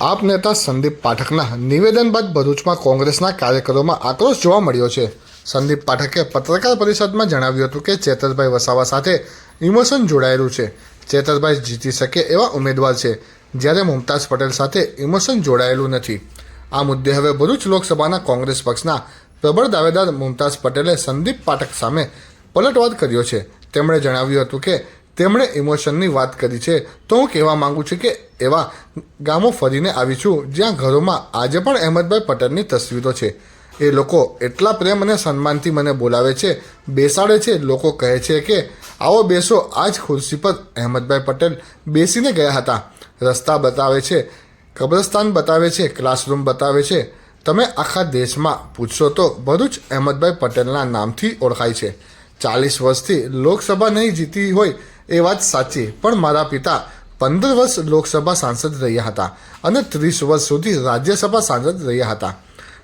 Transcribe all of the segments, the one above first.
આપ નેતા સંદીપ પાઠકના નિવેદન બાદ ભરૂચમાં કોંગ્રેસના કાર્યકરોમાં આક્રોશ જોવા મળ્યો છે. સંદીપ પાઠકે પત્રકાર પરિષદમાં જણાવ્યું હતું કે ચેતરભાઈ વસાવા સાથે ઇમોશન જોડાયેલું છે. ચેતરભાઈ જીતી શકે એવા ઉમેદવાર છે. જ્યારે મુમતાઝ પટેલ સાથે ઇમોશન જોડાયેલું નથી. આ મુદ્દે હવે ભરૂચ લોકસભાના કોંગ્રેસ પક્ષના પ્રબળ દાવેદાર મુમતાઝ પટેલે સંદીપ પાઠક સામે પલટવાર કર્યો છે. તેમણે જણાવ્યું હતું કે તેમણે ઇમોશનની વાત કરી છે. તો હું કહેવા માગું છું કે એવા ગામો ફરીને આવી છું, જ્યાં ઘરોમાં આજે પણ અહેમદભાઈ પટેલની તસવીરો છે. એ લોકો એટલા પ્રેમ અને સન્માનથી મને બોલાવે છે, બેસાડે છે, લોકો કહે છે કે, આવો બેસો આ જ ખુરશી પર અહેમદભાઈ પટેલ બેસીને ગયા હતા. રસ્તા બતાવે છે, કબ્રસ્તાન બતાવે છે, ક્લાસરૂમ બતાવે છે. તમે આખા દેશમાં પૂછશો તો ભરૂચ અહેમદભાઈ પટેલના નામથી ઓળખાય છે. ચાલીસ વર્ષથી લોકસભા નહીં જીતી હોય એ વાત સાચી. પણ મારા પિતા પંદર વર્ષ લોકસભા સાંસદ રહ્યા હતા અને ત્રીસ વર્ષ સુધી રાજ્યસભા સાંસદ રહ્યા હતા.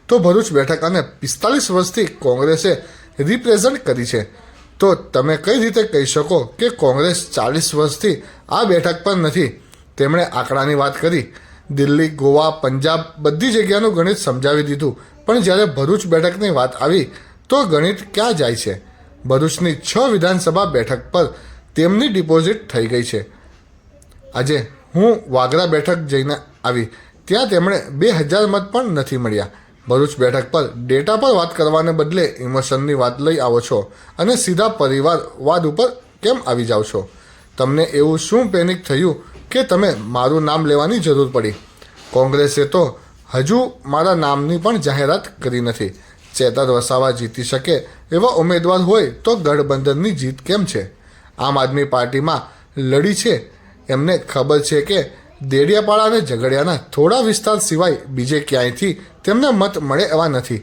તો ભરૂચ બેઠક અને પિસ્તાલીસ વર્ષથી કોંગ્રેસે રિપ્રેઝન્ટ કરી છે. તો તમે કઈ રીતે કહી શકો કે કોંગ્રેસ ચાલીસ વર્ષથી આ બેઠક પર નથી? તેમણે આંકડાની વાત કરી. દિલ્હી, ગોવા, પંજાબ બધી જગ્યાનું ગણિત સમજાવી દીધું. પણ જ્યારે ભરૂચ બેઠકની વાત આવી, તો ગણિત ક્યાં જાય છે? ભરૂચની છ વિધાનસભા બેઠક પર તેમની ડિપોઝિટ થઈ ગઈ છે. આજે હું વાગરા બેઠક જઈને આવી. ત્યાં તેમણે બે હજાર મત પણ નથી મળ્યા. ભરૂચ બેઠક પર ડેટા પર વાત કરવાને બદલે ઇમોશનની વાત લઈ આવો છો અને સીધા પરિવારવાદ ઉપર કેમ આવી જાઓ છો? તમને એવું શું પેનિક થયું કે તમે મારું નામ લેવાની જરૂર પડી? કોંગ્રેસે તો હજુ મારા નામની પણ જાહેરાત કરી નથી. ચેતર વસાવા જીતી શકે એવા ઉમેદવાર હોય તો ગઠબંધનની જીત કેમ છે? આમ આદમી પાર્ટીમાં લડી છે. એમને ખબર છે કે દેડિયાપાડા અને ઝઘડિયાના થોડા વિસ્તાર સિવાય બીજે ક્યાંયથી તેમને મત મળે એવા નથી.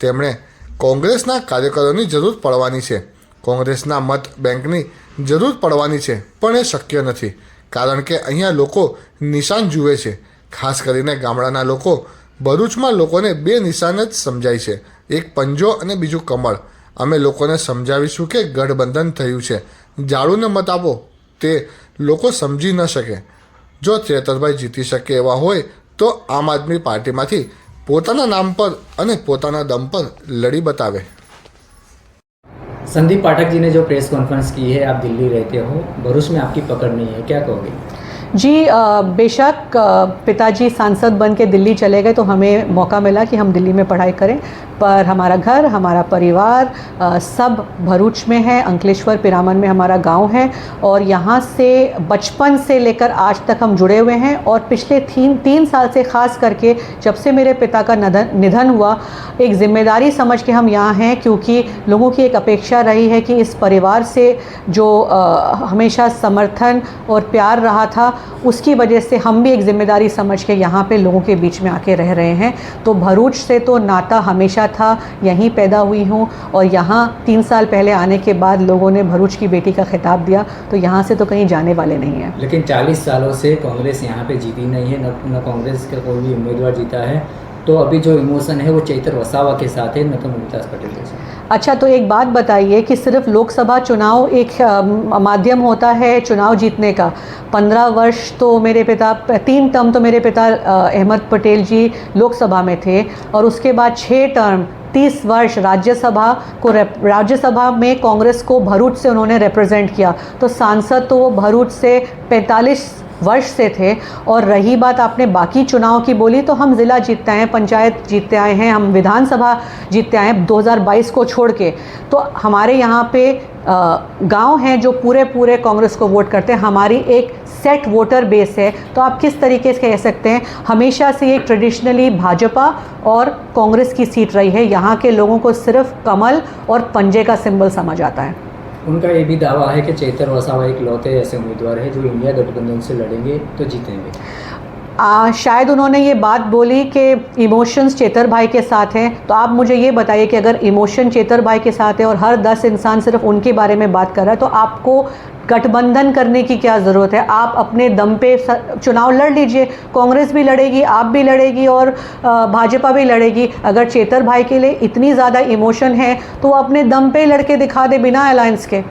તેમણે કોંગ્રેસના કાર્યકરોની જરૂર પડવાની છે. કોંગ્રેસના મત બેંકની જરૂર પડવાની છે, પણ એ શક્ય નથી, કારણ કે અહીંયા લોકો નિશાન જુએ છે. ખાસ કરીને ગામડાના લોકો ભરૂચમાં લોકોને બે નિશાન જ સમજાય છે, એક પંજો અને બીજું કમળ. અમે લોકોને સમજાવીશું કે ગઠબંધન થયું છે. જાડુને મત આપો તે લોકો સમજી ન શકે જો ચેતરભાઈ જીતી શકે એવા હોય તો આમ આદમી પાર્ટીમાંથી પોતાના નામ પર અને પોતાના દમ પર લડી બતાવે संदीप पाठक जी ने जो प्रेस कॉन्फ्रेंस की है आप दिल्ली रहते हो भरूच में आपकी पकड़ नहीं है क्या कहोगे जी बेशक पिताजी सांसद बन के दिल्ली चले गए तो हमें मौका मिला कि हम दिल्ली में पढ़ाई करें। पर हमारा घर, हमारा परिवार सब भरूच में है, अंकलेश्वर पिरामन में हमारा गाँव है और यहाँ से, बचपन से लेकर आज तक हम जुड़े हुए हैं और पिछले तीन तीन साल से ख़ास करके जब से मेरे पिता का निधन हुआ, एक ज़िम्मेदारी समझ के हम यहाँ हैं क्योंकि लोगों की एक अपेक्षा रही है कि इस परिवार से जो हमेशा समर्थन और प्यार रहा था उसकी वजह से हम भी एक ज़िम्मेदारी समझ के यहाँ पे लोगों के बीच में आके रह रहे हैं। तो भरूच से तो नाता हमेशा था, यहीं पैदा हुई हूँ और यहाँ तीन साल पहले आने के बाद लोगों ने भरूच की बेटी का खिताब दिया तो यहाँ से तो कहीं जाने वाले नहीं हैं। लेकिन 40 सालों से कांग्रेस यहाँ पे जीती नहीं है न कांग्रेस का कोई भी उम्मीदवार जीता है। तो अभी जो इमोशन है वो चैतर वसावा के साथ है न तो मुमताज़ पटेल के साथ। अच्छा तो एक बात बताइए कि सिर्फ़ लोकसभा चुनाव एक माध्यम होता है चुनाव जीतने का? पंद्रह वर्ष तो मेरे पिता, तीन टर्म तो मेरे पिता अहमद पटेल जी लोकसभा में थे, और उसके बाद छः टर्म तीस वर्ष राज्यसभा को राज्यसभा में कांग्रेस को भरूच से उन्होंने रिप्रेजेंट किया। तो सांसद तो वो भरूच से 45 वर्ष से थे और रही बात आपने बाकी चुनाव की बोली तो हम ज़िला जीतते हैं, पंचायत जीतते आए हैं, हम विधानसभा जीतते आए हैं 2022 को छोड़ के। तो हमारे यहाँ पे गाँव हैं जो पूरे पूरे कांग्रेस को वोट करते हैं। हमारी एक सेट वोटर बेस है। तो आप किस तरीके से कह सकते हैं? हमेशा से ये ट्रेडिशनली भाजपा और कांग्रेस की सीट रही है। यहाँ के लोगों को सिर्फ़ कमल और पंजे का सिंबल समझ आता है। उनका ये भी दावा है कि चैतर वसावा एक लौते ऐसे उम्मीदवार है जो इंडिया गठबंधन से लड़ेंगे तो जीतेंगे। आ, शायद उन्होंने ये बात बोली कि इमोशंस चेतर भाई के साथ हैं। तो आप मुझे ये बताइए कि अगर इमोशन चेतर भाई के साथ है और हर दस इंसान सिर्फ़ उनके बारे में बात कर रहा है तो आपको गठबंधन करने की क्या ज़रूरत है? आप अपने दम पे चुनाव लड़ लीजिए। कांग्रेस भी लड़ेगी आप भी लड़ेगी और भाजपा भी लड़ेगी। अगर चेतर भाई के लिए इतनी ज़्यादा इमोशन है तो वो अपने दम पे लड़के दिखा दे बिना अलायंस के।